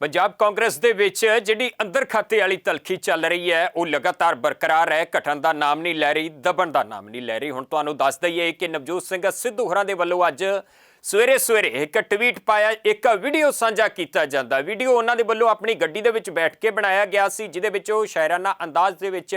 ਪੰਜਾਬ ਕਾਂਗਰਸ ਦੇ ਵਿੱਚ ਜਿਹੜੀ ਅੰਦਰ ਖਾਤੇ ਵਾਲੀ ਤਲਖੀ ਚੱਲ ਰਹੀ ਹੈ, ਉਹ ਲਗਾਤਾਰ ਬਰਕਰਾਰ ਹੈ। ਘਟਣ ਦਾ ਨਾਮ ਨਹੀਂ ਲੈ ਰਹੀ, ਦਬਣ ਦਾ ਨਾਮ ਨਹੀਂ ਲੈ ਰਹੀ। ਹੁਣ ਤੁਹਾਨੂੰ ਦੱਸ ਦਈਏ ਕਿ ਨਵਜੋਤ ਸਿੰਘ ਸਿੱਧੂ ਹੋਰਾਂ ਦੇ ਵੱਲੋਂ ਅੱਜ ਸਵੇਰੇ ਸਵੇਰੇ ਇੱਕ ਟਵੀਟ ਪਾਇਆ, ਇੱਕ ਵੀਡੀਓ ਸਾਂਝਾ ਕੀਤਾ ਜਾਂਦਾ। ਵੀਡੀਓ ਉਹਨਾਂ ਦੇ ਵੱਲੋਂ ਆਪਣੀ ਗੱਡੀ ਦੇ ਵਿੱਚ ਬੈਠ ਕੇ ਬਣਾਇਆ ਗਿਆ ਸੀ, ਜਿਹਦੇ ਵਿੱਚ ਉਹ ਸ਼ਾਇਰਾਨਾ ਅੰਦਾਜ਼ ਦੇ ਵਿੱਚ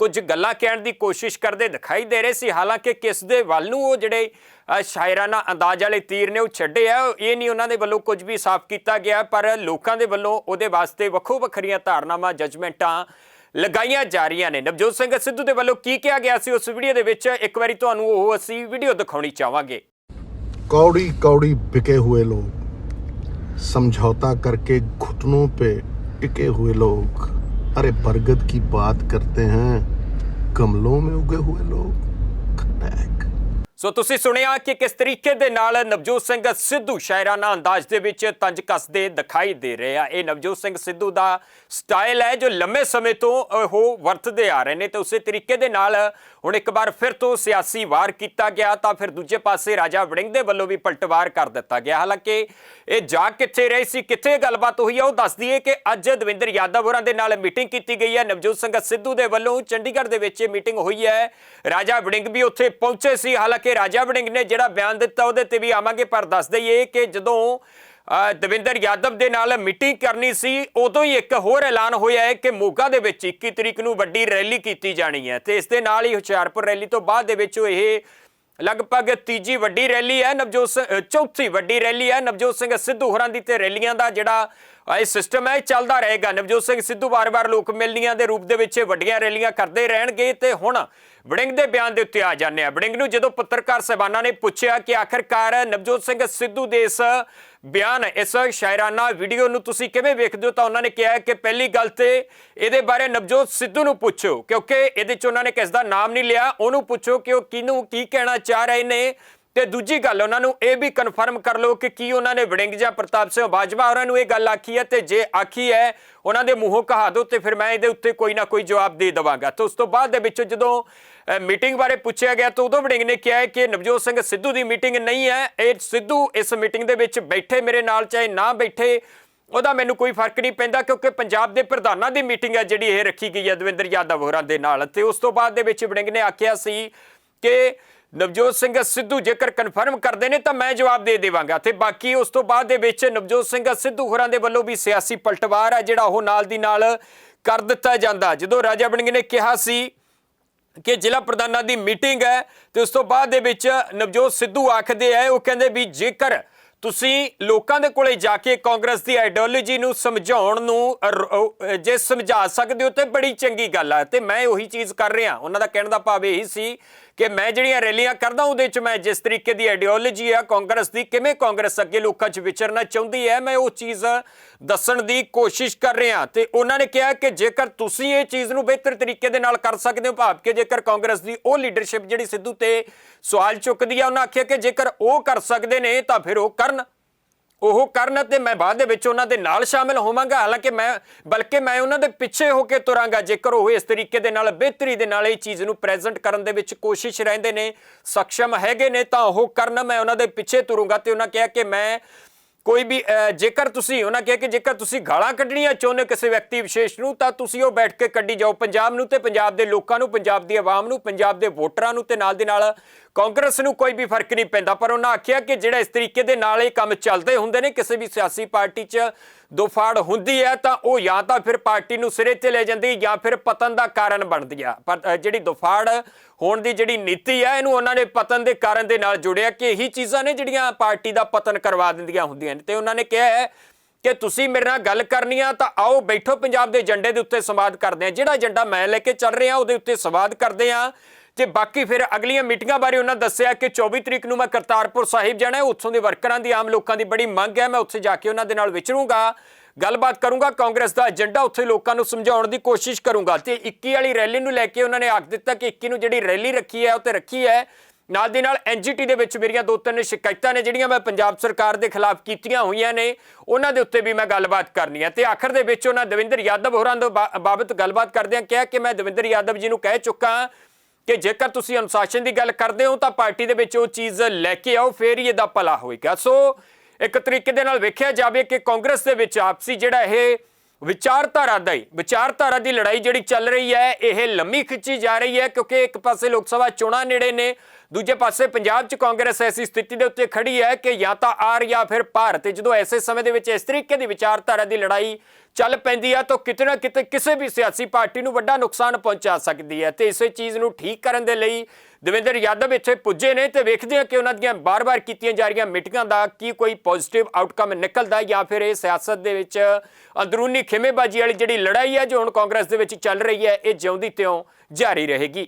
ਕੁਝ ਗੱਲਾਂ ਕਹਿਣ ਦੀ ਕੋਸ਼ਿਸ਼ ਕਰਦੇ ਦਿਖਾਈ ਦੇ ਰਹੇ ਸੀ ਹਾਲਾਂਕਿ ਕਿਸ ਦੇ ਵੱਲ ਨੂੰ ਉਹ ਜਿਹੜੇ ਅ, ਸ਼ਾਇਰਾਨਾ ਅੰਦਾਜ਼ ਵਾਲੇ ਤੀਰ ਨੇ ਉਹ ਛੱਡੇ ਆ ਇਹ ਨਹੀਂ ਉਹਨਾਂ ਦੇ ਵੱਲੋਂ ਕੁਝ ਵੀ ਸਾਫ਼ ਕੀਤਾ ਗਿਆ ਪਰ ਲੋਕਾਂ ਦੇ ਵੱਲੋਂ ਉਹਦੇ ਵਾਸਤੇ ਵੱਖੋ ਵੱਖਰੀਆਂ ਧਾਰਨਾਵਾਂ ਜਜਮੈਂਟਾਂ ਲਗਾਈਆਂ ਜਾ ਰਹੀਆਂ ਨੇ ਨਵਜੋਤ ਸਿੰਘ ਸਿੱਧੂ ਦੇ ਵੱਲੋਂ ਕੀ ਕਿਹਾ ਗਿਆ ਸੀ ਉਸ ਵੀਡੀਓ ਦੇ ਵਿੱਚ ਇੱਕ ਵਾਰੀ ਤੁਹਾਨੂੰ ਉਹ ਅਸੀਂ ਵੀਡੀਓ ਦਿਖਾਉਣੀ ਚਾਹਾਂਗੇ कौड़ी कौड़ी बिके हुए लोग समझौता करके घुटनों पे टिके हुए लोग अरे बरगद की बात करते हैं गमलों में उगे हुए लोग खटैक ਸੋ ਤੁਸੀਂ ਸੁਣਿਆ ਕਿ ਕਿਸ ਤਰੀਕੇ ਦੇ ਨਾਲ ਨਵਜੋਤ ਸਿੰਘ ਸਿੱਧੂ ਸ਼ਾਇਰਾਨਾ ਅੰਦਾਜ਼ ਦੇ ਵਿੱਚ ਤੰਜ ਕੱਸਦੇ ਦਿਖਾਈ ਦੇ ਰਹੇ ਆ। ਇਹ ਨਵਜੋਤ ਸਿੰਘ ਸਿੱਧੂ ਦਾ ਸਟਾਈਲ ਹੈ ਜੋ ਲੰਮੇ ਸਮੇਂ ਤੋਂ ਉਹ ਵਰਤਦੇ ਆ ਰਹੇ ਨੇ ਤੇ ਉਸੇ ਤਰੀਕੇ ਦੇ ਨਾਲ ਹੁਣ ਇੱਕ ਵਾਰ ਫਿਰ ਤੋਂ ਸਿਆਸੀ ਵਾਰ ਕੀਤਾ ਗਿਆ ਤਾਂ ਫਿਰ ਦੂਜੇ ਪਾਸੇ ਰਾਜਾ ਵੜਿੰਗ ਦੇ ਵੱਲੋਂ ਵੀ ਪਲਟਵਾਰ ਕਰ ਦਿੱਤਾ ਗਿਆ। ਹਾਲਾਂਕਿ ਇਹ ਜਾ ਕਿੱਥੇ ਰਹੇ ਸੀ, ਕਿੱਥੇ ਗੱਲਬਾਤ ਹੋਈ ਆ, ਉਹ ਦੱਸ ਦਈਏ ਕਿ ਅੱਜ ਦਵਿੰਦਰ ਯਾਦਵ ਹੋਰਾਂ ਦੇ ਨਾਲ ਮੀਟਿੰਗ ਕੀਤੀ ਗਈ ਹੈ। ਨਵਜੋਤ ਸਿੰਘ ਸਿੱਧੂ ਦੇ ਵੱਲੋਂ ਚੰਡੀਗੜ੍ਹ ਦੇ ਵਿੱਚ ਇਹ ਮੀਟਿੰਗ ਹੋਈ ਹੈ। ਰਾਜਾ ਵੜਿੰਗ ਵੀ ਉੱਥੇ ਪਹੁੰਚੇ ਸੀ। ਹਾਲਾਂਕਿ ਰਾਜਾ ਵੜਿੰਗ ਨੇ ਜਿਹੜਾ ਬਿਆਨ ਦਿੱਤਾ, ਉਹਦੇ ਤੇ ਵੀ ਆਵਾਂਗੇ, ਪਰ ਦੱਸ ਦਈਏ ਕਿ ਜਦੋਂ ਦਵਿੰਦਰ ਯਾਦਵ ਦੇ ਨਾਲ ਮੀਟਿੰਗ ਕਰਨੀ ਸੀ, ਉਦੋਂ ਹੀ ਇੱਕ ਹੋਰ ਐਲਾਨ ਹੋਇਆ ਹੈ ਕਿ ਮੋਗਾ ਦੇ ਵਿੱਚ 21 ਤਰੀਕ ਨੂੰ ਵੱਡੀ ਰੈਲੀ ਕੀਤੀ ਜਾਣੀ ਹੈ। ਤੇ ਇਸ ਦੇ ਨਾਲ ਹੀ ਹੁਸ਼ਿਆਰਪੁਰ ਰੈਲੀ ਤੋਂ ਬਾਅਦ ਦੇ ਵਿੱਚ ਇਹ ਲਗਭਗ ਤੀਜੀ ਵੱਡੀ ਰੈਲੀ ਹੈ। ਨਵਜੋਤ ਚੌਥੀ ਵੱਡੀ ਰੈਲੀ ਹੈ। ਨਵਜੋਤ ਸਿੰਘ ਸਿੱਧੂ ਹੋਰਾਂ ਦੀ ਤੇ ਰੈਲੀਆਂ ਦਾ ਜਿਹੜਾ ਇਹ ਸਿਸਟਮ ਹੈ, ਇਹ ਚੱਲਦਾ ਰਹੇਗਾ। ਨਵਜੋਤ ਸਿੰਘ ਸਿੱਧੂ ਵਾਰ-ਵਾਰ ਲੋਕ ਮਿਲਣੀਆਂ ਦੇ ਰੂਪ ਦੇ ਵਿੱਚ ਵੱਡੀਆਂ ਰੈਲੀਆਂ ਕਰਦੇ ਰਹਿਣਗੇ ਤੇ ਹੁਣ ਵੜਿੰਗ ਦੇ ਬਿਆਨ ਦੇ ਉੱਤੇ ਆ ਜਾਂਦੇ ਆ ਵੜਿੰਗ ਨੂੰ ਜਦੋਂ ਪੱਤਰਕਾਰ ਸਹਿਬਾਨਾਂ ਨੇ ਪੁੱਛਿਆ ਕਿ ਆਖਰਕਾਰ ਨਵਜੋਤ ਸਿੰਘ ਸਿੱਧੂ ਦੇ ਇਸ ਬਿਆਨ, ਇਸ ਸ਼ਾਇਰਾਨਾ ਵੀਡੀਓ ਨੂੰ ਤੁਸੀਂ ਕਿਵੇਂ ਵੇਖਦੇ ਹੋ, ਤਾਂ ਉਹਨਾਂ ਨੇ ਕਿਹਾ ਕਿ ਪਹਿਲੀ ਗੱਲ ਤੇ ਇਹਦੇ ਬਾਰੇ ਨਵਜੋਤ ਸਿੱਧੂ ਨੂੰ ਪੁੱਛੋ, ਕਿਉਂਕਿ ਇਹਦੇ 'ਚ ਉਹਨਾਂ ਨੇ ਕਿਸ ਦਾ ਨਾਮ ਨਹੀਂ ਲਿਆ। ਉਹਨੂੰ ਪੁੱਛੋ ਕਿ ਉਹ ਕਿਹਨੂੰ, ਕੀ ਕਹਿਣਾ ਚਾਹ ਰਹੇ ਨੇ। ਤੇ ਦੂਜੀ ਗੱਲ, ਉਹਨਾਂ ਨੂੰ ਇਹ ਵੀ ਕਨਫਰਮ ਕਰ ਲਓ ਕਿ ਕੀ ਉਹਨਾਂ ਨੇ ਵੜਿੰਗ ਜਾਂ ਪ੍ਰਤਾਪ ਸਿੰਘ ਬਾਜਵਾ ਹੋਰਾਂ ਨੂੰ ਇਹ ਗੱਲ ਆਖੀ ਹੈ ਤੇ ਜੇ ਆਖੀ ਹੈ, ਉਹਨਾਂ ਦੇ ਮੂੰਹੋਂ ਕਹਾ ਦਿਓ ਤੇ ਫਿਰ ਮੈਂ ਇਹਦੇ ਉੱਤੇ ਕੋਈ ਨਾ ਕੋਈ ਜਵਾਬ ਦੇ ਦੇਵਾਂਗਾ। ਤੇ ਉਸ ਤੋਂ ਬਾਅਦ ਦੇ ਵਿੱਚ ਜਦੋਂ ਮੀਟਿੰਗ ਬਾਰੇ ਪੁੱਛਿਆ ਗਿਆ ਤਾਂ ਉਦੋਂ ਵੜਿੰਗ ਨੇ ਕਿਹਾ ਕਿ ਨਵਜੋਤ ਸਿੰਘ ਸਿੱਧੂ ਦੀ ਮੀਟਿੰਗ ਨਹੀਂ ਹੈ। ਇਹ ਸਿੱਧੂ ਇਸ ਮੀਟਿੰਗ ਦੇ ਵਿੱਚ ਬੈਠੇ ਮੇਰੇ ਨਾਲ, ਚਾਹੇ ਨਾ ਬੈਠੇ, ਉਹਦਾ ਮੈਨੂੰ ਕੋਈ ਫ਼ਰਕ ਨਹੀਂ ਪੈਂਦਾ ਕਿਉਂਕਿ ਪੰਜਾਬ ਦੇ ਪ੍ਰਧਾਨਾਂ ਦੀ ਮੀਟਿੰਗ ਹੈ ਜਿਹੜੀ ਇਹ ਰੱਖੀ ਗਈ ਹੈ ਦਵਿੰਦਰ ਯਾਦਵ ਹੋਰਾਂ ਦੇ ਨਾਲ। ਤੇ ਉਸ ਤੋਂ ਬਾਅਦ ਦੇ ਵਿੱਚ ਵੜਿੰਗ ਨੇ ਆਖਿਆ ਸੀ ਕਿ ਨਵਜੋਤ ਸਿੰਘ ਸਿੱਧੂ ਜੇਕਰ ਕਨਫਰਮ ਕਰਦੇ ਨੇ ਤਾਂ ਮੈਂ ਜਵਾਬ ਦੇ ਦੇਵਾਂਗਾ। ਤੇ ਬਾਕੀ ਉਸ ਤੋਂ ਬਾਅਦ ਦੇ ਵਿੱਚ ਨਵਜੋਤ ਸਿੰਘ ਸਿੱਧੂ ਹੋਰਾਂ ਦੇ ਵੱਲੋਂ ਵੀ ਸਿਆਸੀ ਪਲਟਵਾਰ ਹੈ ਜਿਹੜਾ ਉਹ ਨਾਲ ਦੀ ਨਾਲ ਕਰ ਦਿੱਤਾ ਜਾਂਦਾ। ਜਦੋਂ ਰਾਜਾ ਵੜਿੰਗ ਨੇ, ਕਿਹਾ ਸੀ ਕਿ ਜ਼ਿਲ੍ਹਾ ਪ੍ਰਧਾਨਾਂ ਦੀ ਮੀਟਿੰਗ ਹੈ ਤੇ ਉਸ ਤੋਂ ਬਾਅਦ ਦੇ ਵਿੱਚ ਨਵਜੋਤ ਸਿੱਧੂ ਆਖਦੇ ਆ, ਉਹ ਕਹਿੰਦੇ ਵੀ ਜੇਕਰ ਤੁਸੀਂ ਲੋਕਾਂ ਦੇ ਕੋਲੇ ਜਾ ਕੇ ਕਾਂਗਰਸ ਦੀ ਆਈਡੀਓਲੋਜੀ ਨੂੰ ਸਮਝਾਉਣ ਨੂੰ ਜੇ ਸਮਝਾ ਸਕਦੇ ਹੋ ਤੇ ਬੜੀ ਚੰਗੀ ਗੱਲ ਆ। ਤੇ ਮੈਂ ਉਹੀ ਚੀਜ਼ ਕਰ ਰਿਹਾ। ਉਹਨਾਂ ਦਾ ਕਹਿਣ ਦਾ ਭਾਵ ਇਹੀ ਸੀ ਕਿ ਮੈਂ ਜਿਹੜੀਆਂ ਰੈਲੀਆਂ ਕਰਦਾ ਉਹਦੇ ਵਿੱਚ ਮੈਂ ਜਿਸ ਤਰੀਕੇ ਦੀ ਆਈਡੀਓਲੋਜੀ ਆ, ਕਾਂਗਰਸ ਦੀ, ਕਿਵੇਂ ਕਾਂਗਰਸ ਅੱਗੇ ਲੋਕਾਂ 'ਚ ਵਿਚਰਨਾ ਚਾਹੁੰਦੀ ਹੈ, ਮੈਂ ਉਹ ਚੀਜ਼ ਦੱਸਣ ਦੀ ਕੋਸ਼ਿਸ਼ ਕਰ ਰਿਹਾ। ਤੇ ਉਹਨਾਂ ਨੇ ਕਿਹਾ ਕਿ ਜੇਕਰ ਤੁਸੀਂ ਇਹ ਚੀਜ਼ ਨੂੰ ਬਿਹਤਰ ਤਰੀਕੇ ਦੇ ਨਾਲ ਕਰ ਸਕਦੇ ਹੋ, ਭਾਵ ਕਿ ਜੇਕਰ ਕਾਂਗਰਸ ਦੀ ਉਹ ਲੀਡਰਸ਼ਿਪ ਜਿਹੜੀ ਸਿੱਧੂ ਤੇ ਸਵਾਲ ਚੁੱਕਦੀ ਆ, ਉਹਨਾਂ ਆਖਿਆ ਕਿ ਜੇਕਰ ਉਹ ਕਰ ਸਕਦੇ ਨੇ, ਤਾਂ ਫਿਰ ਉਹ ਕਰਨ। ਉਹ ਕਰਨ ਤੇ ਮੈਂ ਬਾਅਦ ਦੇ ਵਿੱਚ ਉਹਨਾਂ ਦੇ ਨਾਲ ਸ਼ਾਮਿਲ ਹੋਵਾਂਗਾ। ਹਾਲਾਂਕਿ ਮੈਂ, ਬਲਕਿ ਮੈਂ ਉਹਨਾਂ ਦੇ ਪਿੱਛੇ ਹੋ ਕੇ ਤੁਰਾਂਗਾ। ਜੇਕਰ ਉਹ ਇਸ ਤਰੀਕੇ ਦੇ ਨਾਲ, ਬਿਹਤਰੀ ਦੇ ਨਾਲ ਇਹ ਚੀਜ਼ ਨੂੰ ਪ੍ਰੈਜ਼ੈਂਟ ਕਰਨ ਦੇ ਵਿੱਚ ਕੋਸ਼ਿਸ਼ ਰਹਿੰਦੇ ਨੇ ਸਕਸ਼ਮ ਹੈਗੇ ਨੇ, ਤਾਂ ਉਹ ਕਰਨ ਮੈਂ ਉਹਨਾਂ ਦੇ ਪਿੱਛੇ ਤੁਰੂੰਗਾ ਤੇ ਉਹਨਾਂ ਕਿਹਾ ਕਿ ਮੈਂ ਕੋਈ ਵੀ ਜੇਕਰ ਤੁਸੀਂ, ਉਹਨਾਂ ਕਿਹਾ ਕਿ ਜੇਕਰ ਤੁਸੀਂ ਗਾਲਾਂ ਕੱਢਣੀਆਂ ਚਾਹੁੰਦੇ ਹੋ ਕਿਸੇ ਵਿਅਕਤੀ ਵਿਸ਼ੇਸ਼ ਨੂੰ, ਤਾਂ ਤੁਸੀਂ ਉਹ ਬੈਠ ਕੇ ਕੱਢੀ ਜਾਓ। ਪੰਜਾਬ ਨੂੰ ਤੇ ਪੰਜਾਬ ਦੇ ਲੋਕਾਂ ਨੂੰ, ਪੰਜਾਬ ਦੀ ਆਵਾਮ ਨੂੰ, ਪੰਜਾਬ ਦੇ ਵੋਟਰਾਂ ਨੂੰ ਤੇ ਨਾਲ ਦੇ ਨਾਲ ਕਾਂਗਰਸ ਨੂੰ ਕੋਈ ਵੀ ਫ਼ਰਕ ਨਹੀਂ ਪੈਂਦਾ। ਪਰ ਉਹਨਾਂ ਆਖਿਆ ਕਿ ਜਿਹੜਾ ਇਸ ਤਰੀਕੇ ਦੇ ਨਾਲ ਇਹ ਕੰਮ ਚੱਲਦੇ ਹੁੰਦੇ ਨੇ, ਕਿਸੇ ਵੀ ਸਿਆਸੀ ਪਾਰਟੀ 'ਚ ਦੋਫਾੜ ਹੁੰਦੀ ਹੈ ਤਾਂ ਉਹ ਜਾਂ ਤਾਂ ਫਿਰ ਪਾਰਟੀ ਨੂੰ ਸਿਰੇ ਤੇ ਲੈ ਜਾਂਦੀ ਜਾਂ ਫਿਰ ਪਤਨ ਦਾ ਕਾਰਨ ਬਣਦੀ ਆ। ਪਰ ਜਿਹੜੀ ਦੋਫਾੜ ਹੋਣ ਦੀ ਜਿਹੜੀ ਨੀਤੀ ਹੈ ਇਹਨੂੰ ਉਹਨਾਂ ਨੇ ਪਤਨ ਦੇ ਕਾਰਨ ਦੇ ਨਾਲ ਜੋੜਿਆ ਕਿ ਇਹੀ ਚੀਜ਼ਾਂ ਨੇ ਜਿਹੜੀਆਂ ਪਾਰਟੀ ਦਾ ਪਤਨ ਕਰਵਾ ਦਿੰਦੀਆਂ ਹੁੰਦੀਆਂ ਨੇ। ਤੇ ਉਹਨਾਂ ਨੇ ਕਿਹਾ ਹੈ ਕਿ ਤੁਸੀਂ ਮੇਰੇ ਨਾਲ ਗੱਲ ਕਰਨੀ ਆ ਤਾਂ ਆਓ ਬੈਠੋ ਪੰਜਾਬ ਦੇ ਏਜੰਡੇ ਦੇ ਉੱਤੇ ਸੰਵਾਦ ਕਰਦੇ ਆ। ਜਿਹੜਾ ਏਜੰਡਾ ਮੈਂ ਲੈ ਕੇ ਚੱਲ ਰਿਹਾ, ਉਹਦੇ ਉੱਤੇ ਸੰਵਾਦ ਕਰਦੇ ਆ। ਤੇ ਬਾਕੀ ਫਿਰ ਅਗਲੀਆਂ ਮੀਟਿੰਗਾਂ ਬਾਰੇ ਉਹਨਾਂ ਦੱਸਿਆ ਕਿ 24 ਤਰੀਕ ਨੂੰ ਮੈਂ ਕਰਤਾਰਪੁਰ ਸਾਹਿਬ ਜਾਣਾ ਹੈ। ਉੱਥੋਂ ਦੇ ਵਰਕਰਾਂ ਦੀ, ਆਮ ਲੋਕਾਂ ਦੀ ਬੜੀ ਮੰਗ ਹੈ। ਮੈਂ ਉੱਥੇ ਜਾ ਕੇ ਉਹਨਾਂ ਦੇ ਨਾਲ ਵਿਚਰੂੰਗਾ, ਗੱਲਬਾਤ ਕਰੂੰਗਾ, ਕਾਂਗਰਸ ਦਾ ਏਜੰਡਾ ਉੱਥੇ ਲੋਕਾਂ ਨੂੰ ਸਮਝਾਉਣ ਦੀ ਕੋਸ਼ਿਸ਼ ਕਰੂੰਗਾ। ਤੇ 21 ਵਾਲੀ ਰੈਲੀ ਨੂੰ ਲੈ ਕੇ ਉਹਨਾਂ ਨੇ ਆਖ ਦਿੱਤਾ ਕਿ 21 ਨੂੰ ਜਿਹੜੀ ਰੈਲੀ ਰੱਖੀ ਹੈ, ਉਹ ਤੇ ਰੱਖੀ ਹੈ। ਨਾਲ ਦੀ ਨਾਲ ਐਨਜੀਟੀ ਦੇ ਵਿੱਚ ਮੇਰੀਆਂ ਦੋ ਤਿੰਨ ਸ਼ਿਕਾਇਤਾਂ ਨੇ, ਜਿਹੜੀਆਂ ਮੈਂ ਪੰਜਾਬ ਸਰਕਾਰ ਦੇ ਖਿਲਾਫ ਕੀਤੀਆਂ ਹੋਈਆਂ ਨੇ, ਉਹਨਾਂ ਦੇ ਉੱਤੇ ਵੀ ਮੈਂ ਗੱਲਬਾਤ ਕਰਨੀ ਹੈ। ਤੇ ਆਖਰ ਦੇ ਵਿੱਚ ਉਹਨਾਂ ਦਵਿੰਦਰ ਯਾਦਵ ਹੋਰਾਂ ਦੇ ਬਾਬਤ ਗੱਲਬਾਤ ਕਰਦਿਆਂ ਕਿਹਾ ਕਿ ਮੈਂ ਦਵਿੰਦਰ ਯਾਦਵ ਜੀ ਨੂੰ ਕਹਿ ਚੁੱਕਾ ਕਿ ਜੇਕਰ ਤੁਸੀਂ ਅਨੁਸ਼ਾਸਨ ਦੀ ਗੱਲ ਕਰਦੇ ਹੋ ਤਾਂ ਪਾਰਟੀ ਦੇ ਵਿੱਚ ਉਹ ਚੀਜ਼ ਲੈ ਕੇ ਆਓ, ਫੇਰ ਹੀ ਇਹਦਾ ਭਲਾ ਹੋਏਗਾ। ਸੋ ਇੱਕ ਤਰੀਕੇ ਦੇ ਨਾਲ ਵੇਖਿਆ ਜਾਵੇ ਕਿ ਕਾਂਗਰਸ ਦੇ ਵਿੱਚ ਆਪਸੀ ਜਿਹੜਾ ਇਹ ਵਿਚਾਰਧਾਰਾ ਦਾ ਹੀ, ਵਿਚਾਰਧਾਰਾ ਦੀ ਲੜਾਈ ਜਿਹੜੀ ਚੱਲ ਰਹੀ ਹੈ, ਇਹ ਲੰਮੀ ਖਿੱਚੀ ਜਾ ਰਹੀ ਹੈ ਕਿਉਂਕਿ ਇੱਕ ਪਾਸੇ ਲੋਕ ਸਭਾ ਚੋਣਾਂ ਨੇੜੇ ਨੇ ਦੂਜੇ ਪਾਸੇ ਪੰਜਾਬ 'ਚ ਕਾਂਗਰਸ ਐਸੀ ਸਥਿਤੀ ਦੇ ਉੱਤੇ ਖੜੀ ਹੈ ਕਿ ਜਾਂ ਤਾਂ ਆਰ ਜਾਂ ਫਿਰ ਭਾਰਤ, ਤੇ ਜਦੋਂ ਐਸੇ ਸਮੇਂ ਦੇ ਵਿੱਚ ਇਸ ਤਰੀਕੇ ਦੀ ਵਿਚਾਰਧਾਰਾ ਦੀ ਲੜਾਈ ਚੱਲ ਪੈਂਦੀ ਹੈ, ਤਾਂ ਕਿਤੇ ਨਾ ਕਿਤੇ ਕਿਸੇ ਵੀ ਸਿਆਸੀ ਪਾਰਟੀ ਨੂੰ ਵੱਡਾ ਨੁਕਸਾਨ ਪਹੁੰਚਾ ਸਕਦੀ ਹੈ। ਤੇ ਇਸੇ ਚੀਜ਼ ਨੂੰ ਠੀਕ ਕਰਨ ਦੇ ਲਈ ਦਵਿੰਦਰ ਯਾਦਵ ਇੱਥੇ ਪੁੱਜੇ ਨੇ ਤੇ ਵੇਖਦੇ ਹਾਂ ਕਿ ਉਹਨਾਂ ਦੀਆਂ ਬਾਰ-ਬਾਰ ਕੀਤੀਆਂ ਜਾ ਰਹੀਆਂ ਮੀਟਿੰਗਾਂ ਦਾ ਕੀ ਕੋਈ ਪੋਜ਼ਿਟਿਵ ਆਊਟਕਮ ਨਿਕਲਦਾ ਜਾਂ ਫਿਰ ਇਹ ਸਿਆਸਤ ਦੇ ਵਿੱਚ ਅੰਦਰੂਨੀ ਖਿਮੇਬਾਜ਼ੀ ਵਾਲੀ ਜਿਹੜੀ ਲੜਾਈ ਹੈ, ਜੋ ਹੁਣ ਕਾਂਗਰਸ ਦੇ ਵਿੱਚ ਚੱਲ ਰਹੀ ਹੈ, ਇਹ ਜਿਉਂਦੀ ਤਿਉਂ ਜਾਰੀ ਰਹੇਗੀ।